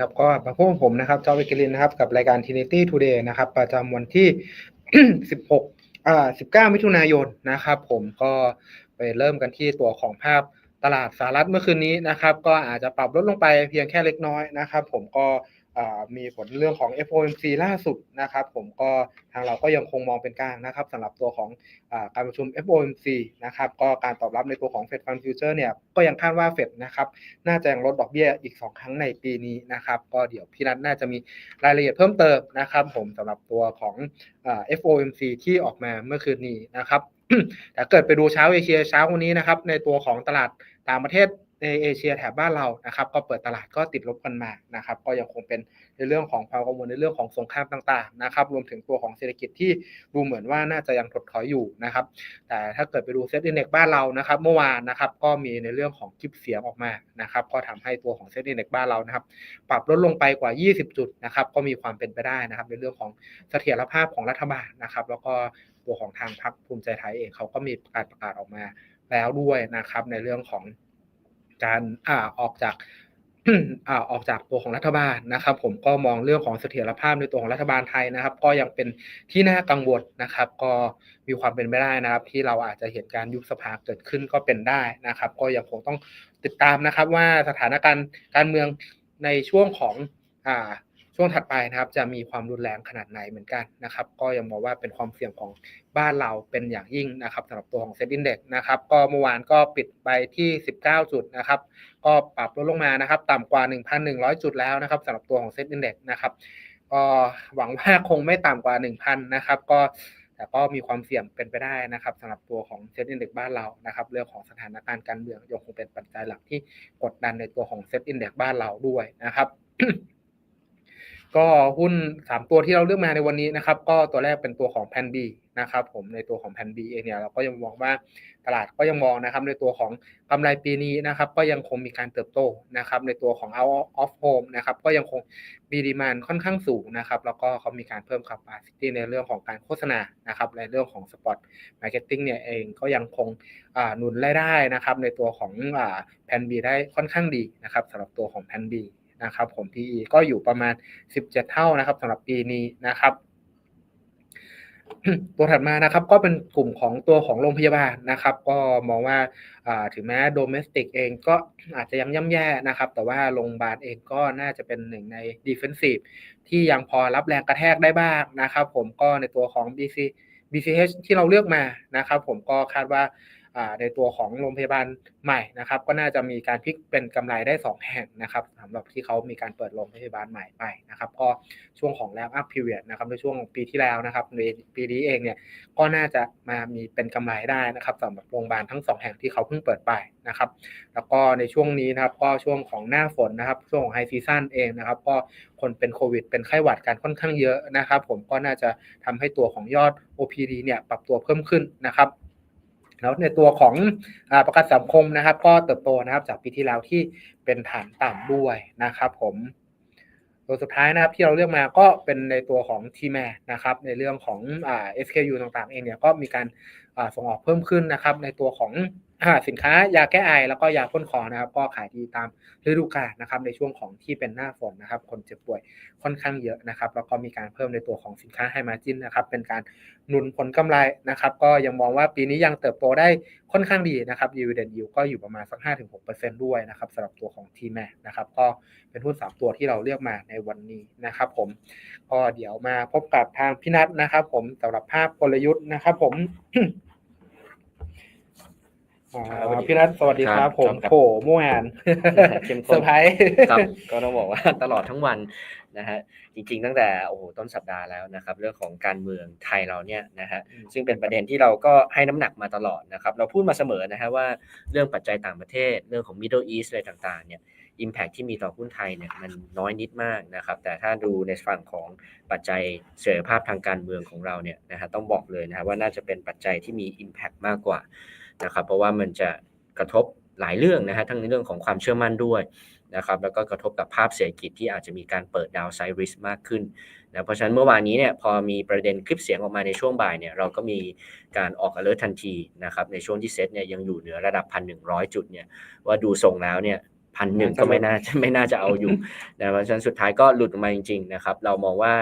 ครับก็มาพบกับผมนะครับจอห์นวิกิลินนะครับกับรายการ Trinity Today นะครับ ประจำวันที่ 16อ่า19 มิถุนายนนะครับ ผมก็ไปเริ่มกันที่ตัวของภาพตลาดสหรัฐเมื่อคืนนี้นะครับ ก็อาจจะปรับลดลงไปเพียงแค่เล็กน้อยนะครับ ผมก็ มีผลเรื่องของ FOMC ล่าสุดนะครับ ผมก็ทางเราก็ยังคงมองเป็นกลางนะครับสำหรับตัวของอการประชุม FOMC นะครับก็การตอบรับในตัวของ Fed Fund Future เนี่ยก็ยังคาดว่าเฟดนะครับน่าจะยังลดดอกเบี้ยอีก 2 ครั้งในปีนี้นะครับ ก็เดี๋ยวพี่นัทน่าจะมีรายละเอียดเพิ่มเติมนะครับ ผมสำหรับตัวของอ FOMC ที่ออกมาเมื่อคืนนี้นะครับแต่เกิดไปดูเช้าเอเชียเช้าวันนี้นะครับในตัวของตลาดต่างประเทศ ในเอเชียแถบบ้านเรานะครับ ก็เปิดตลาดก็ติดลบกันมานะครับ ก็ยังคงเป็นในเรื่องของความกังวลในเรื่องของสงครามต่างๆนะครับ รวมถึงตัวของเศรษฐกิจที่ดูเหมือนว่าน่าจะยังถดถอยอยู่นะครับ แต่ถ้าเกิดไปดูเซ็ตอินเด็กบ้านเรานะครับ เมื่อวานนะครับ ก็มีในเรื่องของคลิปเสียงออกมานะครับ ก็ทำให้ตัวของเซ็ตอินเด็กบ้านเรานะครับ ปรับลดลงไปกว่า 20 จุดนะครับ ก็มีความเป็นไปได้นะครับ ในเรื่องของเสถียรภาพของรัฐบาลนะครับ แล้วก็ตัวของทางพรรคภูมิใจไทยเองเขาก็มีการประกาศออกมาแล้วด้วยนะครับ ในเรื่องของ การอ่าออกจากอ่าออกจากตัวของรัฐบาลนะครับ ผมก็มองเรื่องของเสถียรภาพในตัวของรัฐบาลไทยนะครับ ก็ยังเป็นที่น่ากังวลนะครับ ก็มีความเป็นไปได้นะครับ ที่เราอาจจะเห็นการยุบสภาเกิดขึ้นก็เป็นได้นะครับ ก็ยังคงต้องติดตามนะครับ ว่าสถานการณ์การเมืองในช่วงของอ่า ช่วงถัดไปนะครับจะมีความรุนแรงขนาดไหนเหมือนกันนะครับ ก็ยังมองว่าเป็นความเสี่ยงของบ้านเราเป็นอย่างยิ่งนะครับสำหรับตัวของเซ็ตอินเด็กนะครับ ก็เมื่อวานก็ปิดไปที่ 19 จุดนะครับ ก็ปรับลดลงมานะครับ ต่ำกว่า 1,100 จุดแล้วนะครับสำหรับตัวของเซ็ตอินเด็กนะครับก็หวังว่าคงไม่ต่ำกว่า 1,000 นะครับ ก็แต่ก็มีความเสี่ยงเป็นไปได้นะครับสำหรับตัวของเซ็ตอินเด็กบ้านเรานะครับ เรื่องของสถานการณ์การเมืองยังคงเป็นปัจจัยหลักที่กดดันในตัวของเซ็ตอินเด็กบ้านเราด้วยนะครับ ก็หุ้น 3 ตัวที่เราเลือกมาในวันนี้นะครับ ก็ตัวแรกเป็นตัวของแพนบีนะครับผมในตัวของแพนบีเองเนี่ยเราก็ยังมองว่าตลาดก็ยังมองนะครับ ในตัวของกำไรปีนี้นะครับ ก็ยังคงมีการเติบโตนะครับ ในตัวของ out of home นะครับ ก็ยังคงมีดีมานค่อนข้างสูงนะครับ แล้วก็เขามีการเพิ่ม capacity ในเรื่องของการโฆษณานะครับในเรื่องของ spot marketing เนี่ยเองก็ยังคงอ่าหนุนรายได้นะครับ ในตัวของอ่าแพนบีได้ค่อนข้างดีนะครับสำหรับตัวของแพนบี นะครับผม PE ก็อยู่ประมาณ 17 เท่านะครับสำหรับปีนี้นะครับตัวถัดมานะครับก็เป็นกลุ่มของตัวของโรงพยาบาลนะครับ ก็มองว่าถึงแม้โดเมสติกเองก็อาจจะยังย่ำแย่นะครับ แต่ว่าโรงพยาบาลเองก็น่าจะเป็นหนึ่งในดิเฟนซีฟที่ยังพอรับแรงกระแทกได้บ้างนะครับ ผมก็ในตัวของ BC BCH ที่เราเลือกมานะครับ ผมก็คาดว่า ในตัวของโรงพยาบาลใหม่นะครับ ก็น่าจะมีการพลิกเป็นกำไรได้ 2 แห่งนะครับสำหรับที่เขามีการเปิดโรงพยาบาลใหม่ไปนะครับก็ช่วงของแลอัพพิเรียดนะครับในช่วงปีที่แล้วนะครับในปีนี้เองเนี่ยก็น่าจะมามีเป็นกำไรได้นะครับสำหรับโรงพยาบาลทั้ง 2 แห่งที่เขาเพิ่งเปิดไปนะครับ แล้วก็ในช่วงนี้นะครับก็ช่วงของหน้าฝนนะครับช่วงของไฮซีซั่นเองนะครับ ก็คนเป็นโควิด เป็นไข้หวัดกันค่อนข้างเยอะนะครับ ผมก็น่าจะทำให้ตัวของยอด OPD เนี่ยปรับตัวเพิ่มขึ้นนะครับ แล้วในตัวของอประกันสังคมนะครับ ก็เติบโตนะครับจากปีที่แล้วที่เป็นฐานต่ำด้วยนะครับผมตัวสุดท้ายนะครับที่เราเลือกมาก็เป็นในตัวของทีแมนะครับในเรื่องของอ่า SKU ต่างๆเองเนี่ยก็มีการส่งออกเพิ่มขึ้นนะครับในตัวของ สินค้ายาแก้ไอแล้วก็ยาพ่นคอนะครับก็ขายดีตามฤดูกาลนะครับในช่วงของที่เป็นหน้าฝนนะครับ คนเจ็บป่วยค่อนข้างเยอะนะครับแล้วก็มีการเพิ่มในตัวของสินค้าไฮมาจินนะครับเป็นการหนุนผลกำไรนะครับ ก็ยังมองว่าปีนี้ยังเติบโตได้ค่อนข้างดีนะครับดีเวเดนยิวก็อยู่ประมาณสัก 5-6%ด้วยนะครับสำหรับตัวของทีแมนะครับก็เป็นหุ้น3ตัวที่เราเลือกมาในวันนี้นะครับ ผมก็เดี๋ยวมาพบกับทางพี่นัทนะครับ ผมสำหรับภาพกลยุทธ์นะครับ ผม พี่นัทสวัสดีครับ ผมโผเมื่อวานเซอร์ไพรส์ครับก็ต้องบอกว่าตลอดทั้งวันนะฮะจริง ๆ ตั้งแต่โอ้โหต้นสัปดาห์แล้วนะครับ เรื่องของการเมืองไทยเราเนี่ยนะฮะซึ่งเป็นประเด็นที่เราก็ให้น้ำหนักมาตลอดนะครับ เราพูดมาเสมอนะฮะว่าเรื่องปัจจัยต่างประเทศ เรื่องของ Middle East อะไรต่างๆเนี่ยอิมแพ t ที่มีต่อหุ้นไทยเนี่ยมันน้อยนิดมากนะครับ แต่ถ้าดูในฝั่งของปัจจัยเสถียรภาพทางการเมืองของเราเนี่ยนะฮะต้องบอกเลยนะฮะว่าน่าจะเป็นปัจจัยที่มี Impact มากกว่า นะครับ เพราะว่ามันจะกระทบหลายเรื่องนะฮะทั้งในเรื่องของความเชื่อมั่นด้วยนะครับแล้วก็กระทบกับภาพเศรษฐกิจที่อาจจะมีการเปิดดาวไซริสมากขึ้นนะเพราะฉะนั้นเมื่อวานนี้เนี่ยพอมีประเด็นคลิปเสียงออกมาในช่วงบ่ายเนี่ยเราก็มีการออก alert ทันทีนะครับในช่วงที่เซ็ตเนี่ยยังอยู่เหนือระดับ 1,100 จุดเนี่ยว่าดูทรงแล้วเนี่ยพันหนึ่งก็ไม่น่าไม่น่าจะเอาอยู่นะเพราะฉะนั้นสุดท้ายก็หลุดออกมาจริงๆนะครับเรามองว่า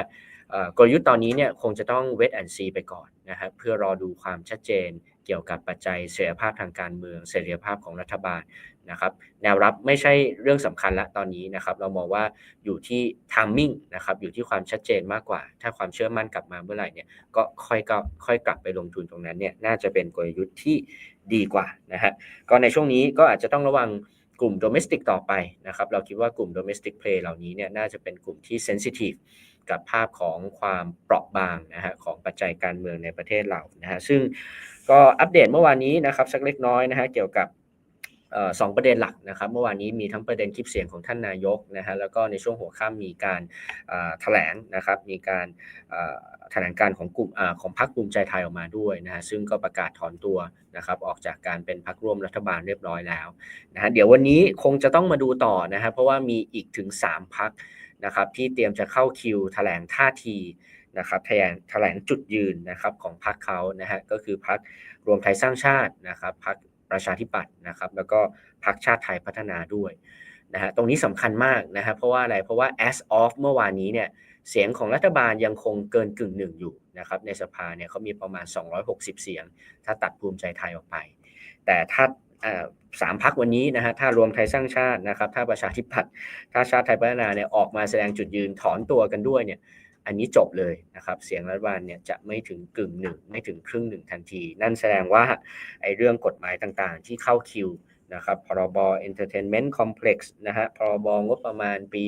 เอ่อกลยุทธ์ตอนนี้เนี่ยคงจะต้องเวทแอนซีไปก่อนนะครับเพื่อรอดูความชัดเจน เกี่ยวกับปัจจัยเสรีภาพทางการเมืองเสรีภาพของรัฐบาลนะครับแนวรับไม่ใช่เรื่องสำคัญละตอนนี้นะครับเรามองว่าอยู่ที่ทามมิ่งนะครับอยู่ที่ความชัดเจนมากกว่า ถ้าความเชื่อมั่นกลับมาเมื่อไหร่เนี่ยก็ค่อยก็ค่อยกลับไปลงทุนตรงนั้นเนี่ยน่าจะเป็นกลยุทธ์ที่ดีกว่านะฮะก็ในช่วงนี้ก็อาจจะต้องระวังกลุ่ม domestic ต่อไปนะครับ เราคิดว่ากลุ่ม domestic play เหล่านี้เนี่ยน่าจะเป็นกลุ่มที่ sensitive กับภาพของความเปราะบางนะฮะของปัจจัยการเมืองในประเทศเรานะฮะซึ่ง ก็อัปเดตเมื่อวานนี้นะครับสักเล็กน้อยนะฮะเกี่ยวกับสองประเด็นหลักนะครับเมื่อวานนี้มีทั้งประเด็นคลิปเสียงของท่านนายกนะฮะแล้วก็ในช่วงหัวค่ำมีการแถลงนะครับมีการแถลงการของกลุ่มอของพรรคภูมิใจไทยออกมาด้วยนะฮะซึ่งก็ประกาศถอนตัวนะครับออกจากการเป็นพรรคร่วมรัฐบาลเรียบร้อยแล้วนะฮะเดี๋ยววันนี้คงจะต้องมาดูต่อนะฮะเพราะว่ามีอีกถึง 3พรรคนะครับที่เตรียมจะเข้าคิวแถลงท่าที นะครับแถลงแถลงจุดยืนนะครับของพรรคเขานะฮะก็คือพรรครวมไทยสร้างชาตินะครับพรรคประชาธิปัตย์นะครับแล้วก็พรรคชาติไทยพัฒนาด้วยนะฮะตรงนี้สำคัญมากนะฮะเพราะว่าอะไรเพราะว่า as of เมื่อวานนี้เนี่ยเสียงของรัฐบาลยังคงเกินกึ่งหนึ่งอยู่นะครับในสภาเนี่ยเขามีประมาณ 260 เสียง ถ้าตัดภูมิใจไทยออกไป แต่ถ้าอ่าสามพักวันนี้นะฮะถ้ารวมไทยสร้างชาตินะครับถ้าประชาธิปัตย์ถ้าชาติไทยพัฒนาเนี่ยออกมาแสดงจุดยืนถอนตัวกันด้วยเนี่ย อันนี้จบเลยนะครับเสียงรัฐบาลเนี่ยจะไม่ถึงกึ่งหนึ่งไม่ถึงครึ่งหนึ่งทันที นั่นแสดงว่าไอ้เรื่องกฎหมายต่างๆ ที่เข้าคิวนะครับพรบ Entertainment Complex นะฮะพรบงบประมาณปี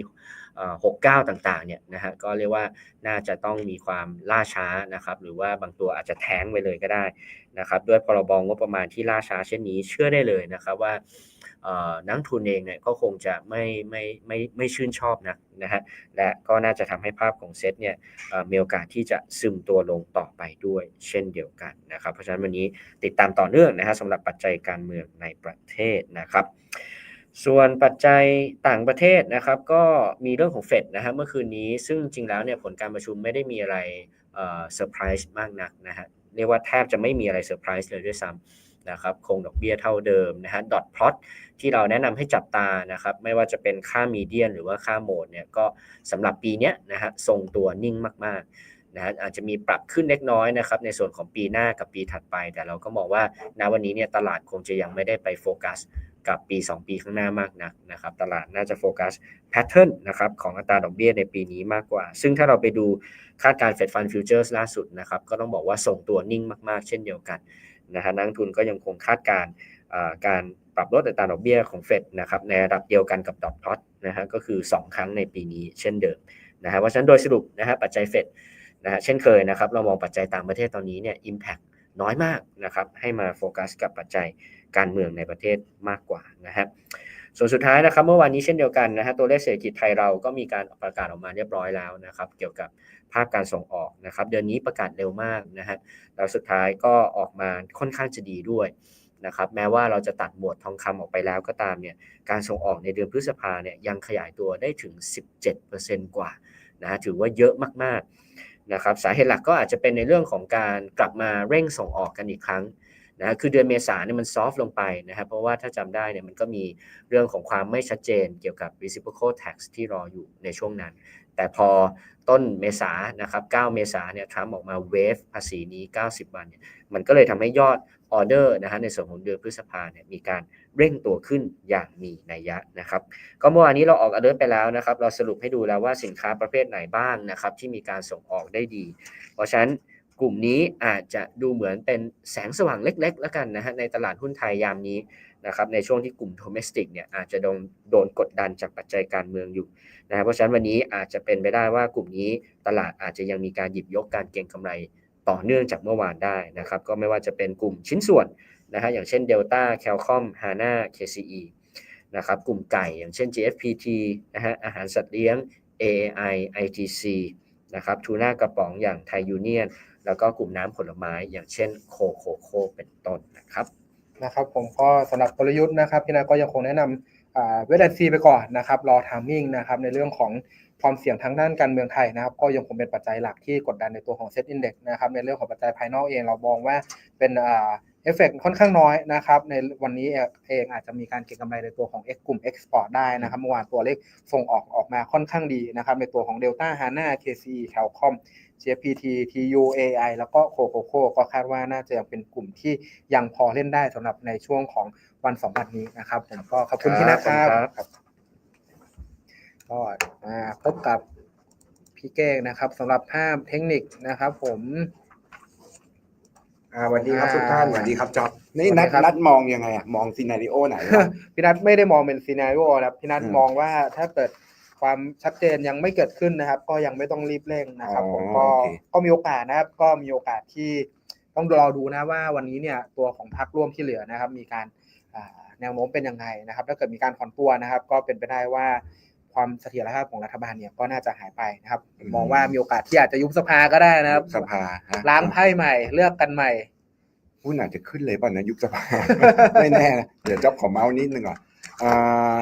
หกเก้าต่างๆเนี่ยนะฮะก็เรียกว่าน่าจะต้องมีความล่าช้านะครับหรือว่าบางตัวอาจจะแท้งไปเลยก็ได้นะครับด้วยพรบงบประมาณที่ล่าช้าเช่นนี้เชื่อได้เลยนะครับว่า นักทุนเองเนี่ยก็คงจะไม่ไม่ไม่ไม่ชื่นชอบนะนะฮะและก็น่าจะทำให้ภาพของเซตเนี่ยมีโอกาสที่จะซึมตัวลงต่อไปด้วยเช่นเดียวกันนะครับเพราะฉะนั้นวันนี้ติดตามต่อเนื่องนะฮะสำหรับปัจจัยการเมืองในประเทศนะครับส่วนปัจจัยต่างประเทศนะครับก็มีเรื่องของเฟดนะฮะเมื่อคืนนี้ซึ่งจริงแล้วเนี่ยผลการประชุมไม่ได้มีอะไรเซอร์ไพรส์มากนักนะฮะเรียกว่าแทบจะไม่มีอะไรเซอร์ไพรส์เลยด้วยซ้ำ นะครับคงดอกเบี้ยเท่าเดิมนะฮะดอทพลอตที่เราแนะนำให้จับตานะครับไม่ว่าจะเป็นค่ามีเดียนหรือว่าค่าโหมดเนี่ยก็สำหรับปีนี้นะฮะทรงตัวนิ่งมากๆนะฮะอาจจะมีปรับขึ้นเล็กน้อยนะครับในส่วนของปีหน้ากับปีถัดไป แต่เราก็มองว่าณวันนี้เนี่ยตลาดคงจะยังไม่ได้ไปโฟกัสกับปี 2 ปีข้างหน้ามากนักนะครับตลาดน่าจะโฟกัสแพทเทิร์นนะครับของอัตราดอกเบี้ยในปีนี้มากกว่า ซึ่งถ้าเราไปดูคาดการณ์ Fed Fund Futures ล่าสุดนะครับก็ต้องบอกว่าส่งตัวนิ่งมากๆ เช่นเดียวกัน นะฮะนักทุนก็ยังคงคาดการอ่าการปรับลดอัตราดอกเบี้ยของเฟดนะครับในระดับเดียวกันกับดอทพลอตนะฮะก็คือ 2 ครั้งในปีนี้เช่นเดิมนะฮะเพราะฉะนั้นโดยสรุปนะฮะปัจจัยเฟดนะฮะเช่นเคยนะครับเรามองปัจจัยต่างประเทศตอนนี้เนี่ย impact น้อยมากนะครับให้มาโฟกัสกับปัจจัยการเมืองในประเทศมากกว่านะครับส่วนสุดท้ายนะครับเมื่อวานนี้เช่นเดียวกันนะฮะตัวเลขเศรษฐกิจไทยเราก็มีการประกาศออกมาเรียบร้อยแล้วนะครับเกี่ยวกับ ภาคการส่งออกนะครับ เดือนนี้ประกาศเร็วมากนะฮะแล้วสุดท้ายก็ออกมาค่อนข้างจะดีด้วยนะครับ แม้ว่าเราจะตัดหมวดทองคำออกไปแล้วก็ตามเนี่ย การส่งออกในเดือนพฤษภาเนี่ยยังขยายตัวได้ถึง 17%กว่านะฮะถือว่าเยอะมากๆนะครับ สาเหตุหลักก็อาจจะเป็นในเรื่องของการกลับมาเร่งส่งออกกันอีกครั้งนะคือเดือนเมษาเนี่ยมันซอฟลงไปนะครับเพราะว่าถ้าจำได้เนี่ยมันก็มีเรื่องของความไม่ชัดเจนเกี่ยวกับ reciprocal tax ที่รออยู่ในช่วงนั้น แต่พอต้นเมษานะครับ 9 เมษาเนี่ยทรัมป์ออกมาเวฟภาษีนี้ 90 วันเนี่ยมันก็เลยทำให้ยอดออเดอร์นะฮะในส่วนของเดือนพฤษภาเนี่ยมีการเร่งตัวขึ้นอย่างมีนัยยะนะครับ ก็เมื่อวานนี้เราออกอเดอร์ไปแล้วนะครับ เราสรุปให้ดูแล้วว่าสินค้าประเภทไหนบ้างนะครับ ที่มีการส่งออกได้ดี เพราะฉะนั้นกลุ่มนี้อาจจะดูเหมือนเป็นแสงสว่างเล็กๆ แล้วกันนะฮะในตลาดหุ้นไทยยามนี้ นะครับในช่วงที่กลุ่ม domestic เนี่ยอาจจะโดนโดนกดดันจากปัจจัยการเมืองอยู่นะครับเพราะฉะนั้นวันนี้อาจจะเป็นไปได้ว่ากลุ่มนี้ตลาดอาจจะยังมีการหยิบยกการเก็งกำไรต่อเนื่องจากเมื่อวานได้นะครับก็ไม่ว่าจะเป็นกลุ่มชิ้นส่วนนะฮะอย่างเช่น Delta, Qualcomm, Hana, KCE นะครับกลุ่มไก่อย่างเช่น GFPT นะฮะอาหารสัตว์เลี้ยง AAI, ITC นะครับทูน่ากระป๋องอย่างไทยยูเนียน แล้วก็กลุ่มน้ำผลไม้อย่างเช่นโคโคโคเป็นต้นนะครับ นะครับผมก็สำหรับกลยุทธ์นะครับพี่นาก็ยังคงแนะนำอ่าเวทแอนซีไปก่อนนะครับรอทามมิ่งนะครับในเรื่องของ ความเสี่ยงทางด้านการเมืองไทยนะครับ ก็ยังคงเป็นปัจจัยหลักที่กดดันในตัวของเซ็ตอินเด็กนะครับในเรื่องของปัจจัยภายนอกเองเรามองว่าเป็นอ่าเอฟเฟกค่อนข้างน้อยนะครับในวันนี้เองอาจจะมีการเก็งกำไรในตัวของ X กลุ่ม Export ได้นะครับเมื่อวานตัวเลขส่งออกออกมาค่อนข้างดีนะครับในตัวของ Delta HANA KCE Calcom JPT TU AI แล้วก็ Cococo ก็คาดว่าน่าจะยังเป็นกลุ่มที่ยังพอเล่นได้สำหรับในช่วงของวันสองวันนี้นะครับผมก็ขอบคุณที่นะครับครับ ก็มาพบกับพี่เก้งนะครับสำหรับภาพเทคนิคนะครับ ผมอ่าสวัสดีครับอ่าทุกท่านสวัสดีครับจ๊อบนี่สวัสนัดีดครับนัดมองยังไงอะมองซีนารีโอไหนวะพี่นัทไม่ได้มองเป็นซีนารีโอนะครับพี่นัทอืมมองว่าถ้าเกิดความชัดเจนยังไม่เกิดขึ้นนะครับ ก็ยังไม่ต้องรีบเร่งนะครับอ๋อผมก็โอเคก็มีโอกาสนะครับ ก็มีโอกาสที่ต้องรอดูนะว่าวันนี้เนี่ยตัวของพรรคร่วมที่เหลือนะครับ มีการอ่าแนวโน้มเป็นยังไงนะครับ ถ้าเกิดมีการถอนตัวนะครับ ก็เป็นไปได้ว่า ความเสถียรภาพของรัฐบาลเนี่ยก็น่าจะหายไปนะครับผมมองว่ามีโอกาสที่อาจจะยุบสภาก็ได้นะครับ สภาฮะล้างไพ่ใหม่เลือกกันใหม่หุ้นอาจจะขึ้นเลยป่ะนะยุบสภาไม่แน่นะเดี๋ยวจ๊อบขอเมาส์นิดนึงก่อนอ่า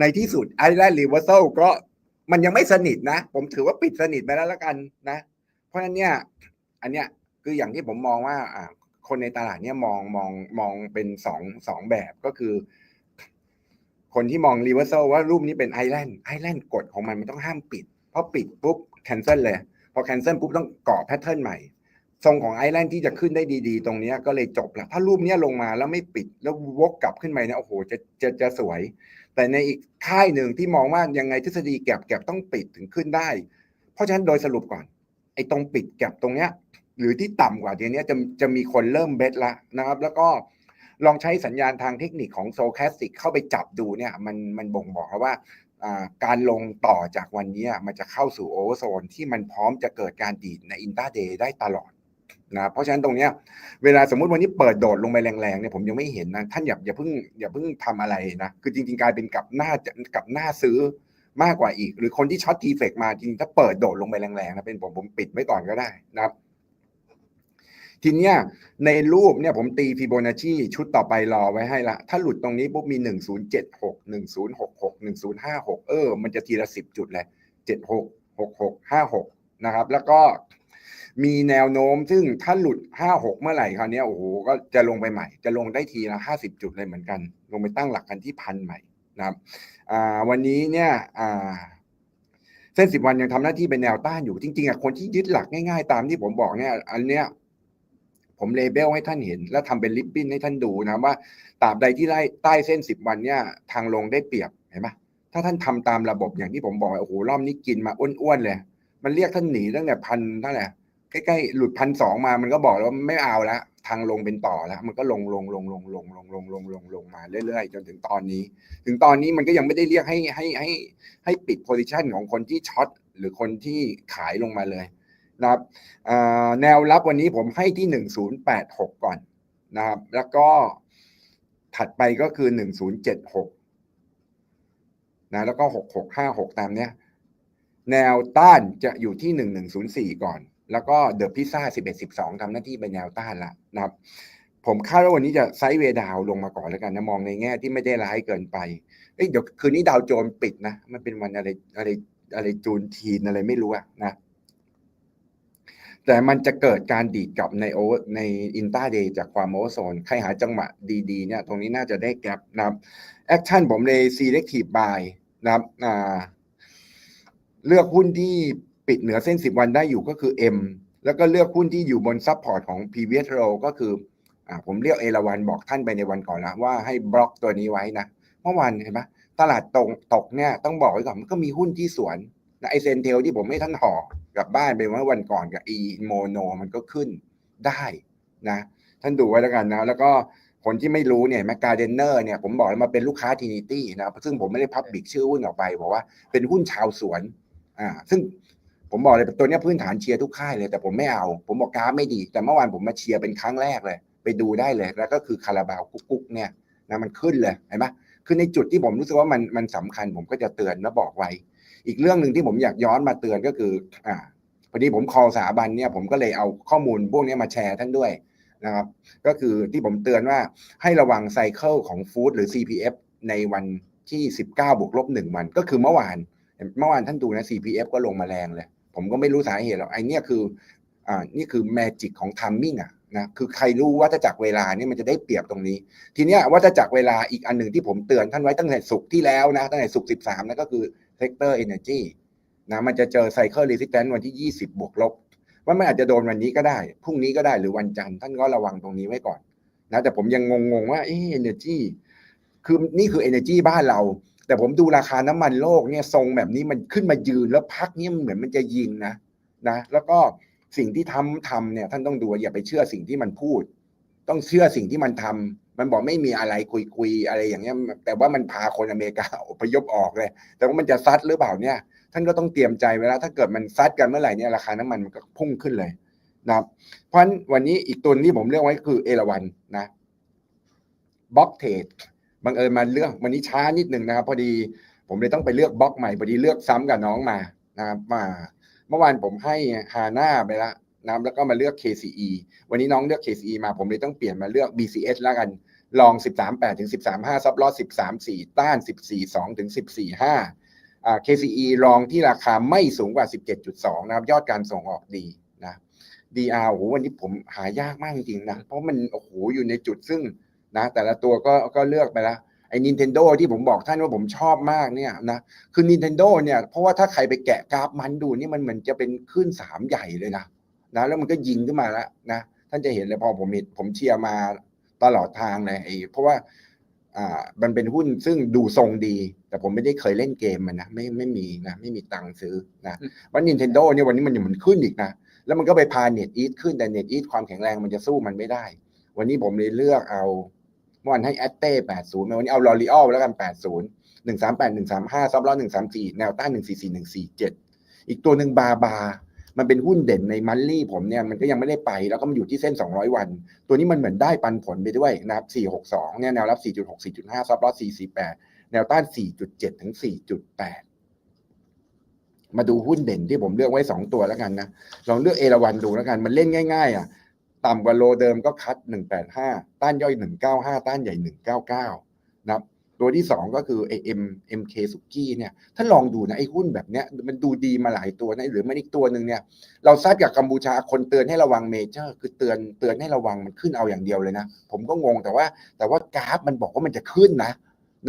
ในที่สุดไอแลนด์รีเวอร์ซลก็มันยังไม่สนิทนะ ผมถือว่าปิดสนิทไปแล้วละกันนะ เพราะฉะนั้นเนี่ยอันเนี้ยคืออย่างที่ผมมองว่าอ่าคนในตลาดเนี่ยมองมองมองเป็นสองสองแบบก็คือ คนที่มองรีเวอร์ซลว่ารูปนี้เป็นไอแลนด์ไอแลนด์กฎของมันมันต้องห้ามปิดเพราะปิดปุ๊บแคนเซิลเลย พอแคนเซิลปุ๊บต้องก่อแพทเทิร์นใหม่ ทรงของไอแลนด์ที่จะขึ้นได้ดีๆ ตรงนี้ก็เลยจบแล้วถ้ารูปนี้ลงมาแล้วไม่ปิดแล้ววกกลับขึ้นไปเนี่ยโอ้โหจะจะจะสวย แต่ในอีกค่ายหนึ่งที่มองว่ายังไงทฤษฎีแก็บแก็บต้องปิดถึงขึ้นได้ เพราะฉะนั้นโดยสรุปก่อนไอ้ตรงปิดแก็บตรงเนี้ยหรือที่ต่ำกว่าทีนี้จะจะมีคนเริ่มเบสละนะครับ แล้วก็ ลองใช้สัญญาณทางเทคนิคของโซแคสติกเข้าไปจับดูเนี่ยมันมันบ่งบอกแล้วว่าการลงต่อจากวันนี้มันจะเข้าสู่โอเวอร์โซนที่มันพร้อมจะเกิดการดีดในอินตาเดย์ได้ตลอดนะเพราะฉะนั้นตรงเนี้ยเวลาสมมุติวันนี้เปิดโดดลงไปแรงๆเนี่ยผมยังไม่เห็นนะท่านอย่าอย่าเพิ่งอย่าเพิ่งทำอะไรนะคือจริง ๆกลายเป็นกับหน้ากับหน้าซื้อมากกว่าอีก หรือคนที่ช็อตทีเฟกมาจริงถ้าเปิดโดดลงไปแรงๆนะเป็นผมผมปิดไว้ก่อนก็ได้นะครับ ทีเนี้ยในรูปเนี่ยผมตีฟิโบนัชชีชุดต่อไปรอไว้ให้ละ ถ้าหลุดตรงนี้ปุ๊บมีหนึ่งศูนย์เจ็ดหกหนึ่งศูนย์หกหกหนึ่งศูนย์ห้าหกเออ มันจะทีละสิบจุดเลยเจ็ดหกหกหกห้าหกนะครับ แล้วก็มีแนวโน้มซึ่งถ้าหลุดห้าหกเมื่อไหร่คราวเนี้ยโอ้โหก็จะลงไปใหม่ จะลงได้ทีละห้าสิบจุดเลยเหมือนกัน ลงไปตั้งหลักกันที่พันใหม่นะครับอ่าวันนี้เนี่ยอ่าเส้นสิบวันยังทำหน้าที่เป็นแนวต้านอยู่จริงๆอะคนที่ยึดหลักง่ายๆ ตามที่ผมบอกเนี่ยอันเนี้ย ผมเลเบลให้ท่านเห็น แล้วทำเป็นลิปบิ้นให้ท่านดูนะว่าตราบใดที่ไล่ใต้เส้นสิบวันเนี่ยทางลงได้เปรียบเห็นไหมถ้าท่านทำตามระบบอย่างที่ผมบอกโอ้โหรอบนี้กินมาอ้วนๆเลย มันเรียกท่านหนีตั้งแต่พันเท่าไหร่ใกล้ๆหลุดพันสองมามันก็บอกแล้วว่าไม่เอาแล้วทางลงเป็นต่อแล้ว มันก็ลงลงลงลงลงลงลงลงลงลงมาเรื่อยๆ จนถึงตอนนี้ ถึงตอนนี้มันก็ยังไม่ได้เรียกให้ให้ให้ให้ปิดโพซิชันของคนที่ช็อตหรือคนที่ขายลงมาเลย นะครับแนวรับวันนี้ผมให้ที่หนึ่งศูนย์แปดหกก่อนนะครับ แล้วก็ถัดไปก็คือหนึ่งศูนย์เจ็ดหกนะแล้วก็หกหกห้าหกตามเนี้ย แนวต้านจะอยู่ที่หนึ่งหนึ่งศูนย์สี่ก่อน แล้วก็เดอะพิซซ่าสิบเอ็ดสิบสองทำหน้าที่เป็นแนวต้านละนะครับ ผมคาดว่าวันนี้จะไซด์เวดาวลงมาก่อนแล้วกันนะมองในแง่ที่ไม่ได้ร้ายเกินไปเอ้ยเดี๋ยวคืนนี้ดาวโจนปิดนะ มันเป็นวันอะไรอะไรอะไรจูนทีนอะไรไม่รู้อะนะ แต่มันจะเกิดการดีดกลับในโอในอินตาเดย์จากความโอเวอร์โซน ใครหาจังหวะดีๆเนี่ยตรงนี้น่าจะได้แกลบนะครับแอคชั่นผมเลย selective buy นะครับเลือกหุ้นที่ปิดเหนือเส้น 10 วันได้อยู่ก็คือ M แล้วก็เลือกหุ้นที่อยู่บนซับพอร์ตของ p v i o r o ก็คืออผมเรียกเอราวันบอกท่านไปในวันก่อนแล้วว่าให้บล็อกตัวนี้ไว้นะเมื่อวานเห็นไหมตลาดตกตกเนี่ยต้องบอกไว้ก่อนมันก็มีหุ้นที่สวนนะไอเซนเทลที่ผมให้ท่านห่อ กลับบ้านไปเมื่อวันก่อนกับอีโมโนมันก็ขึ้นได้นะ ท่านดูไว้แล้วกันนะ แล้วก็คนที่ไม่รู้เนี่ยแมกกาเดนเนอร์เนี่ยผมบอกเลยมาเป็นลูกค้าทีนิตี้นะซึ่งผมไม่ได้พับบิกชื่อหุ้นออกไป บอกว่าเป็นหุ้นชาวสวนอ่าซึ่งผมบอกเลยตัวเนี้ยพื้นฐานเชียร์ทุกค่ายเลยแต่ผมไม่เอา ผมบอกกราฟไม่ดี แต่เมื่อวานผมมาเชียร์เป็นครั้งแรกเลย ไปดูได้เลย แล้วก็คือคาราบาวกุ๊กกุ๊กเนี่ยนะมันขึ้นเลยเห็นไหมคือในจุดที่ผมรู้สึกว่ามันมันสำคัญ ผมก็จะเตือนและบอกไว้ อีกเรื่องหนึ่งที่ผมอยากย้อนมาเตือนก็คืออ่าพอดีผมคอสถาบันเนี่ยผมก็เลยเอาข้อมูลพวกนี้มาแชร์ท่านด้วยนะครับก็คือที่ผมเตือนว่าให้ระวังไซเคิลของฟู้ดหรือ CPF ในวันที่ 19 บวกลบหนึ่งวัน ก็คือเมื่อวานเมื่อวานท่านดูนะ CPF ก็ลงมาแรงเลย ผมก็ไม่รู้สาเหตุหรอกไอ้เนี่ยคืออ่านี่คือแมจิกของทัมมิ่งอะ นะคือใครรู้วัฏจักรเวลาเนี่ยมันจะได้เปรียบตรงนี้ ทีเนี้ยวัฏจักรเวลาอีกอันหนึ่งที่ผมเตือนท่านไว้ตั้งแต่สุกร์ที่แล้วนะตั้งแต่สุกร์สิบสามนะก็คือเซกเตอร์เอเนจีนะมันจะเจอไซเคิลรีสิสแตนวันที่ยี่สิบบวกลบว่ามันอาจจะโดนวันนี้ก็ได้พรุ่งนี้ก็ได้หรือวันจันทร์ท่านก็ระวังตรงนี้ไว้ก่อนนะแต่ผมยังงงๆว่าเอเอเนจีคือนี่คือเอเนจีบ้านเรา แต่ผมดูราคาน้ำมันโลกเนี่ยทรงแบบนี้มันขึ้นมายืนแล้วพักเนี่ยเหมือนมันจะยิงนะนะ แล้วก็ สิ่งที่ทำทำเนี่ยท่านต้องดูอย่าไปเชื่อสิ่งที่มันพูด ต้องเชื่อสิ่งที่มันทำมันบอกไม่มีอะไรคุยคุยๆอะไรอย่างเงี้ย แต่ว่ามันพาคนอเมริกาอพยพออกเลย แต่ว่ามันจะซัดหรือเปล่าเนี่ย ท่านก็ต้องเตรียมใจไว้แล้ว ถ้าเกิดมันซัดกันเมื่อไหร่เนี่ยราคาน้ำมันมันก็พุ่งขึ้นเลยนะครับเพราะฉะนั้นวันนี้อีกตัวที่ผมเลือกไว้คือเอราวันนะบล็อกเทรดบังเอิญมาเลือกวันนี้ช้านิดหนึ่งนะครับ พอดีผมเลยต้องไปเลือกบล็อกใหม่พอดีเลือกซ้ำกับน้องมานะครับมา เมื่อวานผมให้ฮาน่าไปละนะแล้วก็มาเลือก KCE วันนี้น้องเลือก KCE มาผมเลยต้องเปลี่ยนมาเลือก BCS แล้วกัน ลอง 13 8 ถึง 13 5 ซับลอส13 4 ต้าน 14 2 ถึง 14 5อ่า KCE ลองที่ราคาไม่สูงกว่า 17.2 นะครับ ยอดการส่งออกดีนะ DR โอ้โหวันนี้ผมหายากมากจริงๆนะ เพราะมันโอ้โหอยู่ในจุดซึ่งนะแต่ละตัวก็ก็เลือกไปแล้ว อ้ Nintendo ที่ผมบอกท่านว่าผมชอบมากเนี่ยนะคือ Nintendo เนี่ยเพราะว่าถ้าใครไปแกะกราฟมันดูนี่มันเหมือนจะเป็นขึ้นสามใหญ่เลยนะนะแล้วมันก็ยิงขึ้นมาแล้วนะท่านจะเห็นเลยพอผมเห็นผมเชียร์มาตลอดทางเลยไอ้เพราะว่าอ่ามันเป็นหุ้นซึ่งดูทรงดี แต่ผมไม่ได้เคยเล่นเกมมันนะไม่ไม่มีนะไม่มีตังค์ซื้อนะว่า Nintendo เนี่ยวันนี้มันยังมันขึ้นอีกนะแล้วมันก็ไปพาเน็ตอีทขึ้นแต่เน็ตอีทความแข็งแรงมันจะสู้มันไม่ได้ วันนี้ผมเลยเลือกเอาเมื่อวานให้แอตเต้80วันนี้เอาลอรีออลแล้วกัน80 138 135ซับล้อ134แนวต้าน144 147อีกตัวหนึ่งบาบา มันเป็นหุ้นเด่นในมันลี่ผมเนี่ยมันก็ยังไม่ได้ไปแล้วก็มันอยู่ที่เส้น 200 วัน ตัวนี้มันเหมือนได้ปันผลไปด้วยนะครับ462เนี่ยแนวรับ 4.6 4.5ซับล้อ448 แนวต้าน 4.7 ถึง 4.8 มาดูหุ้นเด่นที่ผมเลือกไว้ 2 ตัวแล้วกันนะ ลองเลือกเอราวันดูแล้วกัน มันเล่นง่ายๆอะ ต่ำกว่าโลเดิมก็คัด 185 ต้านย่อย 195 ต้านใหญ่ 199 นะครับ ตัวที่ 2 ก็คือไอเอ็มเอ็มเคสุกี้เนี่ย ถ้าลองดูนะไอ้หุ้นแบบเนี้ยมันดูดีมาหลายตัวนะหรือมันอีกตัวหนึ่งเนี่ย เราทราบจากกัมพูชาคนเตือนให้ระวังเมเจอร์ คือเตือนเตือนให้ระวังมันขึ้นเอาอย่างเดียวเลยนะ ผมก็งงแต่ว่าแต่ว่ากราฟมันบอกว่ามันจะขึ้นนะ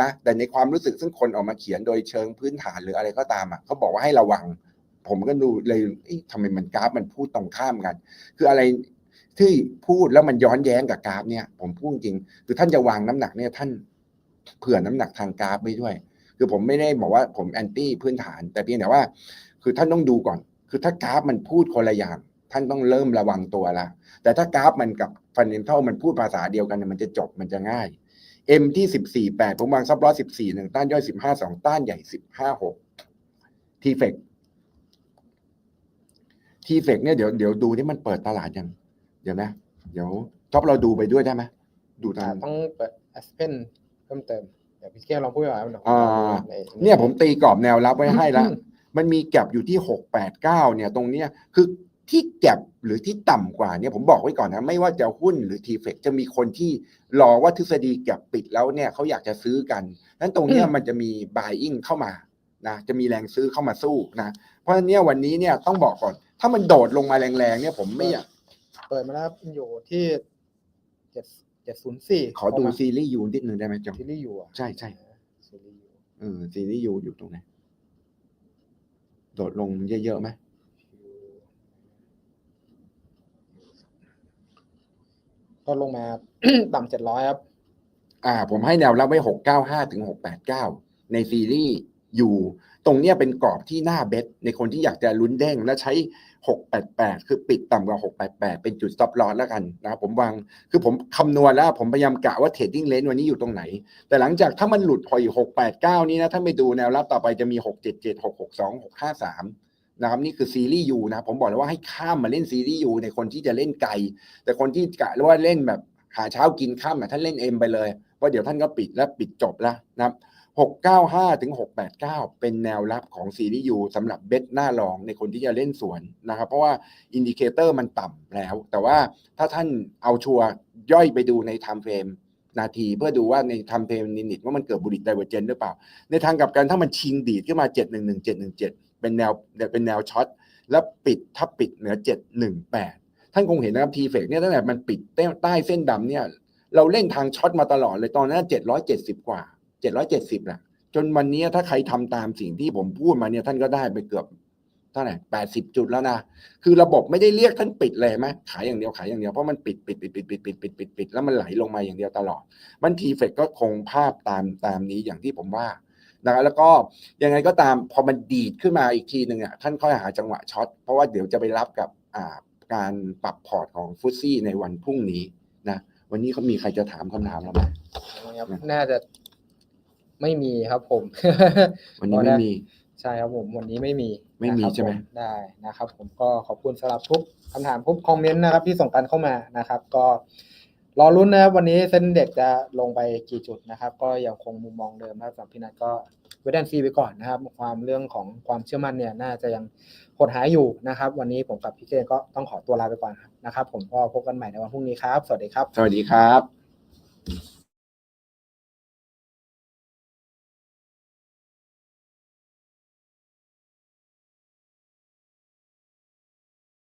นะแต่ในความรู้สึกซึ่งคนออกมาเขียนโดยเชิงพื้นฐานหรืออะไรก็ตามอะเขาบอกว่าให้ระวัง ผมก็ดูเลยทำไมมันกราฟมันพูดตรงข้ามกัน คืออะไร ที่พูดแล้วมันย้อนแย้งกับกราฟเนี่ยผมพูดจริงคือท่านจะวางน้ำหนักเนี่ยท่านเผื่อน้ำหนักทางกราฟไว้ด้วย คือผมไม่ได้บอกว่าผมแอนตี้พื้นฐาน แต่เพียงแต่ว่า คือท่านต้องดูก่อน คือถ้ากราฟมันพูดคนละอย่าง ท่านต้องเริ่มระวังตัวละแต่ถ้ากราฟมันกับฟันเดนเทลมันพูดภาษาเดียวกันเนี่ยมันจะจบมันจะง่าย M ที่สิบสี่แปดผมวางซับล้อสิบสี่หนึ่งต้านย่อยสิบห้าสองต้านใหญ่สิบห้าหกทีเฟกทีเฟกเนี่ยเดี๋ยวเดี๋ยวดูที่มันเปิดตลาดยัง เดี๋ยวนะ เดี๋ยวท็อปเราดูไปด้วยได้ไหมดูตามต้องเปิด Aspen เพิ่มเติมเดี๋ยวพี่เก้ลองพูดไปว่าเดี๋ยวอ่าในเนี่ยผมตีกรอบแนวรับไว้ให้ละมันมีแก็บอยู่ที่หกแปดเก้าเนี่ยตรงเนี้ยคือที่แก็บหรือที่ต่ำกว่าเนี่ยผมบอกไว้ก่อนนะ ไม่ว่าจะหุ้นหรือทีเฟกจะมีคนที่รอว่าทฤษฎีแก็บปิดแล้วเนี่ยเขาอยากจะซื้อกันนั้นตรงเนี้ยมันจะมี buying เข้ามานะจะมีแรงซื้อเข้ามาสู้นะ เพราะฉะนั้นเนี่ยวันนี้เนี่ยต้องบอกก่อน ถ้ามันโดดลงมาแรงๆเนี่ยผมไม่อยาก เปิดมาแล้วอยู่ที่เจ็ดเจ็ดศูนย์สี่ขอดูซีรีส์ยูนิดหนึ่งได้ไหมจงซีรีส์อยู่อะใช่ใช่ซีรีส์อยู่เออซีรีส์ยูอยู่ตรงไหนโดดลงเยอะๆไหมก็ลงมาต่ำเจ็ดร้อยครับ อ่า ผมให้แนวรับไว้หกเก้าห้าถึงหกแปดเก้าในซีรีส์อยู่ ตรงเนี้ยเป็นกรอบที่หน้าเบสในคนที่อยากจะลุ้นเด้งและใช้หกแปดแปดคือปิดต่ำกว่าหกแปดแปดเป็นจุด stop loss แล้วกันนะครับผมวางคือผมคำนวณแล้วผมพยายามกะว่าเทรดดิ้งเลนวันนี้อยู่ตรงไหน แต่หลังจากถ้ามันหลุดพออยู่หกแปดเก้านี้นะ ถ้าไม่ดูแนวรับต่อไปจะมีหกเจ็ดเจ็ดหกหกสองหกห้าสามนะครับนี่คือซีรีส์ยูนะผมบอกเลยว่าให้ข้ามมาเล่นซีรีส์ยูในคนที่จะเล่นไกล แต่คนที่กะว่าเล่นแบบหาเช้ากินข้ามอะท่านเล่นเอ็มไปเลยเพราะเดี๋ยวท่านก็ปิดแล้วปิดจบแล้วนะครับ หกเก้าห้าถึงหกแปดเก้าเป็นแนวรับของซีรีส์ยูสำหรับเบสหน้ารองในคนที่จะเล่นสวนนะครับ เพราะว่าอินดิเคเตอร์มันต่ำแล้ว แต่ว่าถ้าท่านเอาชัวย่อยไปดูในไทม์เฟรมนาที เพื่อดูว่าในไทม์เฟรมนินิตว่ามันเกิดบุริตไดเวอร์เจนหรือเปล่า ในทางกลับกันถ้ามันชิงดีดขึ้นมาเจ็ดหนึ่งหนึ่งเจ็ดหนึ่งเจ็ดเป็นแนวเป็นแนวช็อตแล้วปิดถ้าปิดเหนือเจ็ดหนึ่งแปดท่านคงเห็นนะครับทีเฟกเนี่ยตั้งแต่มันปิดใต้เส้นดำเนี่ยเราเล่นทางช็อตมาตลอดเลยตอนนั้นเจ็ดร้อยเจ็ดสิบกว่า จ็ดร้อยเจ็ดสิบแหละจนวันนี้ถ้าใครทำตามสิ่งที่ผมพูดมาเนี่ยท่านก็ได้ไปเกือบเท่าไหร่แปดสิบจุดแล้วนะ คือระบบไม่ได้เรียกท่านปิดเลยไหมขายอย่างเดียวขายอย่างเดียว เพราะมันปิดปิดปิดปิดปิดปิดปิดปิดปิดแล้วมันไหลลงมาอย่างเดียวตลอด มันทีเฟกก็คงภาพตามตามนี้อย่างที่ผมว่านะครับแล้วก็ยังไงก็ตามพอมันดีดขึ้นมาอีกทีหนึ่งอะท่านค่อยหาจังหวะช็อต เพราะว่าเดี๋ยวจะไปรับกับอ่าการปรับพอร์ตของฟุตซี่ในวันพรุ่งนี้นะ วันนี้เขามีใครจะถามคำถามเราไหมน่าจะ ไม่มีครับผม วันนี้ไม่มี ใช่ครับผมวันนี้ไม่มีไม่มีนะครับใช่ไหมผได้นะครับ ผมก็ขอบคุณสำหรับทุกคำถามทุกคอมเมนต์นะครับ ที่ส่งกันเข้ามานะครับ ก็รอรุ้นนะครับวันนี้เส้นเด็กจะลงไปกี่จุดนะครับ ก็ยังคงมุมมองเดิมนะครับสำหรับพี่นัทก็เวดนซีไปก่อนนะครับ ความเรื่องของความเชื่อมั่นเนี่ยน่าจะยังหดหายอยู่นะครับ วันนี้ผมกับพี่เจก็ต้องขอตัวลาไปก่อนนะครับ ผมก็พบกันใหม่ในวันพรุ่งนี้ครับ สวัสดีครับ สวัสดีครับ